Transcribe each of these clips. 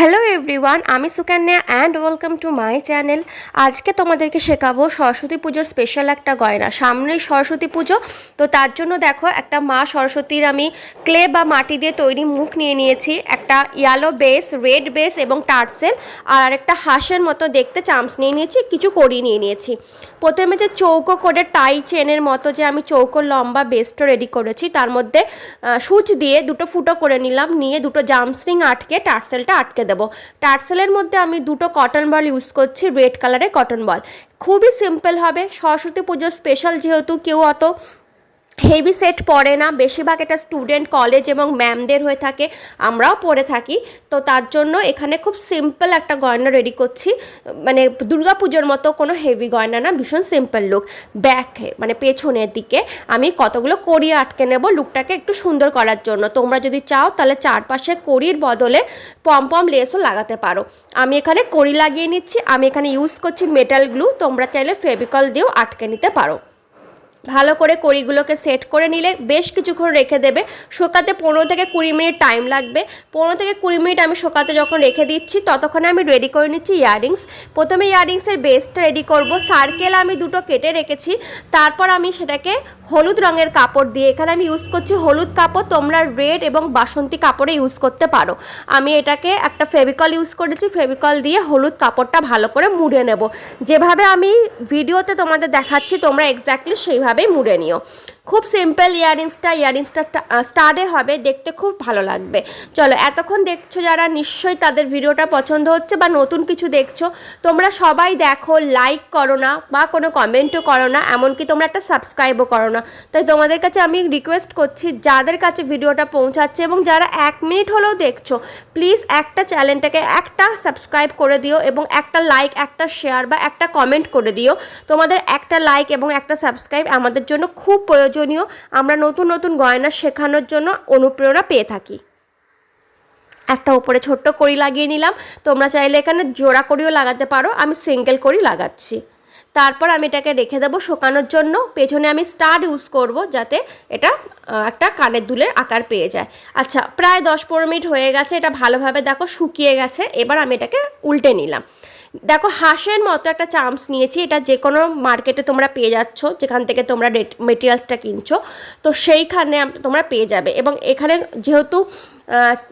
Hello everyone আমি Sukanya and welcome to my channel আজকে তোমাদেরকে শেখাবো সরস্বতী পুজোর স্পেশাল একটা গয়না। সামনেই সরস্বতী পুজো, তো তার জন্য দেখো একটা মা সরস্বতীর আমি ক্লে বা মাটি দিয়ে তৈরি মুখ নিয়ে নিয়েছি। একটা ইয়েলো বেস রেড বেস এবং টার্সেল আর একটা হাঁসের মতো দেখতে চামচ নিয়ে নিয়েছি, কিছু কড়ি নিয়ে নিয়েছি। প্রথমে যে চৌকো করে টাই চেনের মতো যে আমি চৌকো লম্বা বেসটা রেডি করেছি, তার মধ্যে সুচ দিয়ে দুটো ফুটো করে নিলাম, নিয়ে দুটো জামস্ট্রিং আটকে টার্সেলটা আটকে দেবো। টার্সেলের মধ্যে আমি দুটো কটন বল ইউজ করছি রেড কালারের কটন বল খুবই সিম্পল হবে। সরস্বতী পুজোর স্পেশাল যেহেতু কেউ অত হেভি সেট পড়ে না। বেশিরভাগ এটা স্টুডেন্ট কলেজ এবং ম্যামদের হয়ে থাকে, আমরাও পড়ে থাকি। তো তার জন্য এখানে খুব সিম্পল একটা গয়না রেডি করছি। মানে পুজোর মতো কোনো হেভি গয়না না, ভীষণ সিম্পল লুক ব্যাকে মানে পেছনের দিকে। আমি কতগুলো কড়ি আটকে নেব লুকটাকে একটু সুন্দর করার জন্য। তোমরা যদি চাও তাহলে চারপাশে কড়ির বদলে পম পম লেসও লাগাতে পারো। আমি এখানে কড়ি লাগিয়ে নিচ্ছি। আমি এখানে ইউজ করছি মেটাল গ্লু তোমরা চাইলে ফেভিকল দিয়েও আটকে নিতে পারো। ভালো করে কড়িগুলোকে সেট করে নিলে বেশ কিছুক্ষণ রেখে দেবে। শোকাতে পনেরো থেকে কুড়ি মিনিট টাইম লাগবে। পনেরো থেকে কুড়ি মিনিট আমি শোকাতে যখন রেখে দিচ্ছি, ততক্ষণে আমি রেডি করে নিচ্ছি ইয়াররিংস প্রথমে ইয়াররিংসের বেসটা রেডি করব। সার্কেল আমি দুটো কেটে রেখেছি। তারপর আমি সেটাকে হলুদ রঙের কাপড় দিয়ে, এখানে আমি ইউজ করছি হলুদ কাপড়। তোমরা রেড এবং বাসন্তী কাপড়ে ইউজ করতে পারো। আমি এটাকে একটা ফেভিকল ইউজ করেছি। ফেভিকল দিয়ে হলুদ কাপড়টা ভালো করে মুড়ে নেব। যেভাবে আমি ভিডিওতে তোমাদের দেখাচ্ছি, তোমরা এক্স্যাক্টলি সেইভাবেই মুড়ে নিও। খুব সিম্পল ইয়ারিংসটা ইয়াররিংসটা স্টার্টে হবে, দেখতে খুব ভালো লাগবে। চলো, এতক্ষণ দেখছ যারা, নিশ্চয়ই তাদের ভিডিওটা পছন্দ হচ্ছে বা নতুন কিছু দেখছ, তোমরা সবাই দেখো লাইক করো না বা কোনো কমেন্টও করো না, এমনকি তোমরা একটা সাবস্ক্রাইবও করো না। তাই তোমাদের কাছে আমি রিকোয়েস্ট করছি, যাদের কাছে ভিডিওটা পৌঁছাচ্ছে এবং যারা এক মিনিট হলেও দেখছ প্লিজ একটা চ্যানেলটাকে একটা সাবস্ক্রাইব করে দিও এবং একটা লাইক একটা শেয়ার বা একটা কমেন্ট করে দিও। তোমাদের একটা লাইক এবং একটা সাবস্ক্রাইব আমাদের জন্য খুব প্রয়োজনীয়। আমরা নতুন নতুন গয়না শেখানোর জন্য অনুপ্রেরণা পেয়ে থাকি। একটা উপরে ছোট্ট করি লাগিয়ে নিলাম। তোমরা চাইলে এখানে জোড়া করিও লাগাতে পারো। আমি সিঙ্গেল কড়ি লাগাচ্ছি। তারপর আমি এটাকে রেখে দেবো শোকানোর জন্য। পেছনে আমি স্টার ইউজ করব যাতে এটা একটা কানের দুলের আকার পেয়ে যায়। আচ্ছা প্রায় দশ পনেরো মিনিট হয়ে গেছে। এটা ভালোভাবে দেখো শুকিয়ে গেছে। এবার আমি এটাকে উল্টে নিলাম। দেখো, হাঁসের মতো একটা চামচ নিয়েছি। এটা যে কোনো মার্কেটে তোমরা পেয়ে যাচ্ছ, যেখান থেকে তোমরা মেটেরিয়ালসটা কিনছো। তো সেইখানে তোমরা পেয়ে যাবে। এবং এখানে যেহেতু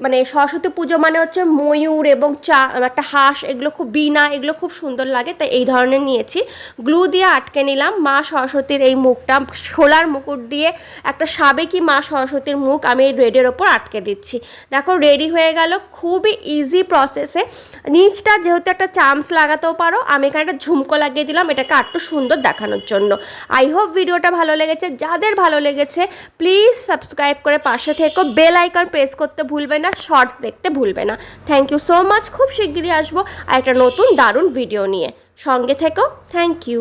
মানে সরস্বতী পুজো মানে হচ্ছে ময়ূর এবং চা, একটা হাঁস, এগুলো খুব বিনা এগুলো খুব সুন্দর লাগে, তাই এই ধরনের নিয়েছি। গ্লু দিয়ে আটকে নিলাম, মা সরস্বতীর এই মুখটা সোলার মুকুট দিয়ে একটা সাবেকি মা সরস্বতীর মুখ আমি এই রেডের ওপর আটকে দিচ্ছি। দেখো, রেডি হয়ে গেল, খুবই ইজি প্রসেসে নিচটা যেহেতু একটা চামচ লাগাতেও পারো, আমি এখানে একটা ঝুমকো লাগিয়ে দিলাম, এটাকে আরটু সুন্দর দেখানোর জন্য। আই হোপ ভিডিওটা ভালো লেগেছে, যাদের ভালো লেগেছে প্লিজ সাবস্ক্রাইব করে পাশে থেকো বেল আইকন প্রেস করতে ভুলবে না শর্টস দেখতে ভুলবে না। থ্যাংক ইউ সো মাচ খুব শিগগিরই আসব আর একটা নতুন দারুণ ভিডিও নিয়ে। সঙ্গে থেকো। Thank you